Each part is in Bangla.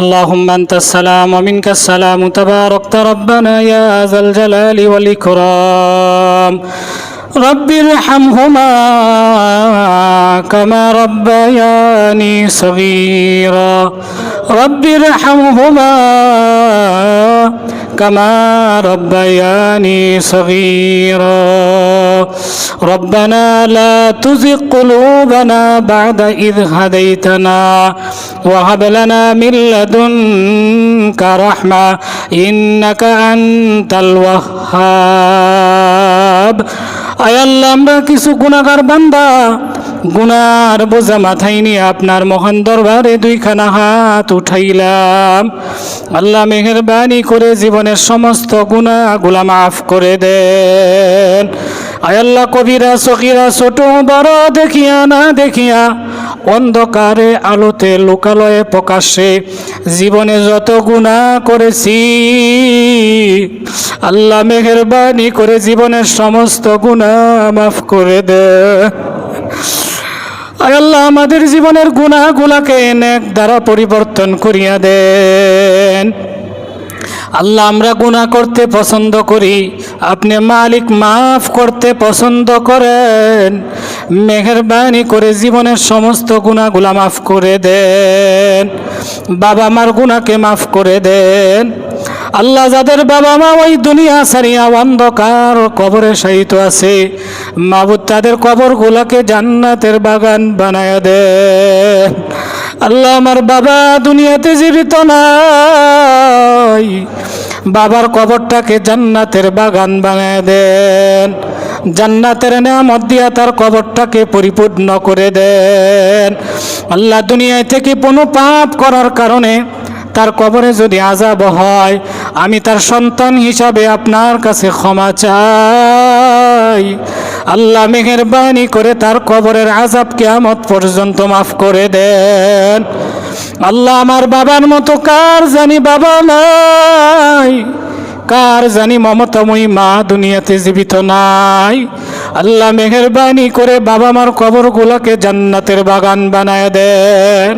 اللهم أنت السلام ومنك السلام تباركت ربنا يا ذا الجلال والإكرام. رب ارحمهما كما ربياني صغيرا. رب ارحمهما كما ربياني صغيرا ربنا لا تزغ قلوبنا بعد إذ هديتنا وهب لنا من لدنك رحمة إنك أنت الوهاب আয় আল্লাহ আমরা কিছু গুণাগার বান্দা গুনার বোঝা মাথায় নিয়ে আপনার মহান দরবারে দুইখানা হাত উঠাইলাম। আল্লাহ মেহরবানি করে জীবনের সমস্ত গুণাগুলা মাফ করে দেন। আয় আল্লাহ কবিরা সকিরা ছোট বড় দেখিয়া না দেখিয়া অন্ধকারে আলোতে, লোকালয়ে প্রকাশে জীবনে যত গুণা করেছি, আল্লাহ মেহরবানি করে জীবনের সমস্ত গুণা মাফ করে দে আয় আল্লাহ আমাদের জীবনের গুণাগুলাকে নেক দ্বারা পরিবর্তন করিয়া দেন। আল্লাহ আমরা গুনাহ করতে পছন্দ করি, আপনি মালিক মাফ করতে পছন্দ করেন, মেহরবানি করে জীবনের সমস্ত গুণাগুলা মাফ করে দেন, বাবা মার গুণাকে মাফ করে দেন আল্লাহ যাদের বাবা মা ওই দুনিয়া সারিয়া অন্ধকার কবরে শায়িত আছে, মাবুদ তাদের কবরগুলাকে জান্নাতের বাগান বানায় দেন আল্লাহ আমার বাবা দুনিয়াতে জীবিত নাই, বাবার কবরটাকে জান্নাতের বাগান বানায় দেন। জান্নাতের নামত দিয়া তার কবরটাকে পরিপূর্ণ করে দেন। আল্লাহ দুনিয়ায় থেকে কোনো পাপ করার কারণে তার কবরে যদি আজাব হয়, আমি তার সন্তান হিসাবে আপনার কাছে ক্ষমা চাই। আল্লাহ মেহরবানি করে তার কবরের আজাব কেয়ামত পর্যন্ত মাফ করে দেন। আল্লাহ আমার বাবার মতো কার জানি বাবা নাই। কার জানি মমতাময়ী মা দুনিয়াতে জীবিত নাই। আল্লাহ মেহেরবানি করে বাবা মার কবরগুলোকে জান্নাতের বাগান বানায় দেন।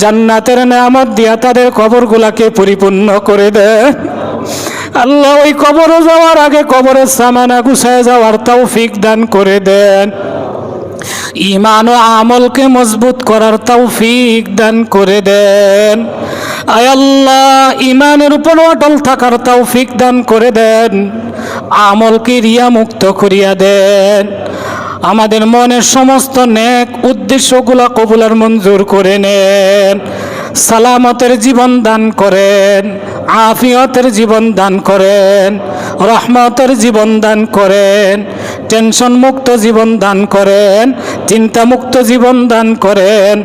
জান্নাতের নামত দিয়া তাদের কবরগুলাকে পরিপূর্ণ করে দেন। আল্লাহ ওই কবরে যাওয়ার আগে কবরের সামানা গুছায় যাওয়ার তৌফিক দান করে দেন। ইমান ও আমলকে মজবুত করার তৌফিক দান করে দেন। আয় আল্লাহ ইমানের উপর অটল থাকার তৌফিক দান করে দেন, আমলকে রিয়া মুক্ত করিয়া দেন। আমাদের মনের সমস্ত নেক উদ্দেশ্যগুলো কবুলার মঞ্জুর করে নেন। সালামতের জীবন দান করেন, আফিয়তের জীবন দান করেন, রহমতের জীবন দান করেন টেনশন মুক্ত জীবন দান করেন চিন্তা মুক্ত জীবন দান করেন।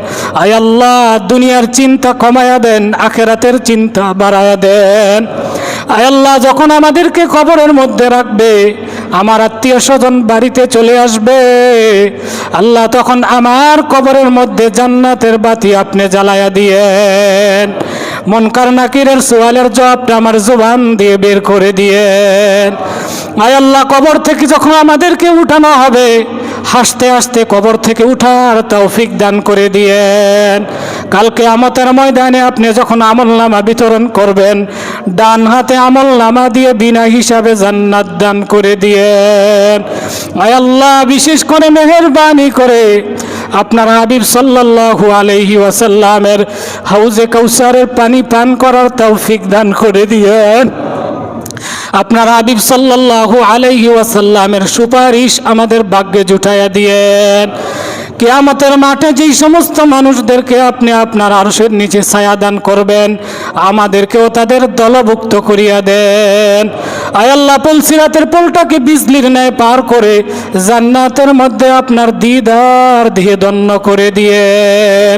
আয় আল্লাহ, দুনিয়ার চিন্তা কমায়া দেন, আখেরাতের চিন্তা বাড়ায়া দেন। আয় আল্লাহ, যখন আমাদেরকে কবরের মধ্যে রাখবে আমার আত্মীয় স্বজন বাড়িতে চলে আসবে। আল্লাহ তখন আমার কবরের মধ্যে জান্নাতের বাতি আপনি জ্বালায়া দিয়েন। মনকার নাকিরের সোয়ালের জবাবটা আমার জোবান দিয়ে বের করে দিয়েন। আয় আল্লাহ, কবর থেকে যখন আমাদেরকে উঠানো হবে, হাসতে হাসতে কবর থেকে উঠার তৌফিক দান করে দিয়েন। কালকে আমতের ময়দানে আপনি যখন আমল নামা বিতরণ করবেন, ডান হাতে আমল নামা দিয়ে বিনা হিসাবে জান্নাত দান করে আয় আল্লাহ, বিশেষ করে মেহরবানি করে আপনার হাবিব সাল্লাল্লাহু আলাইহি ওয়াসাল্লামের হাউজে কাউসারের পানি পান করার তৌফিক দান করে দিয়েন। আপনার আবিব সাল্লাল্লাহু আলাইহি ওয়াসাল্লামের সুপারিশ আমাদের ভাগ্যে জুটাইয়া দিয়েন। কেয়ামতের মাঠে যেই সমস্ত মানুষদেরকে আপনি আপনার আরশের নিচে ছায়া দান করবেন, আমাদেরকেও তাদের দলভুক্ত করিয়া দেন। আয়াল্লা পলসিরাতের পোলটাকে বিজলির ন্যায় পার করে জান্নাতের মধ্যে আপনার দিদার দিয়ে ধন্য করে দিয়েন।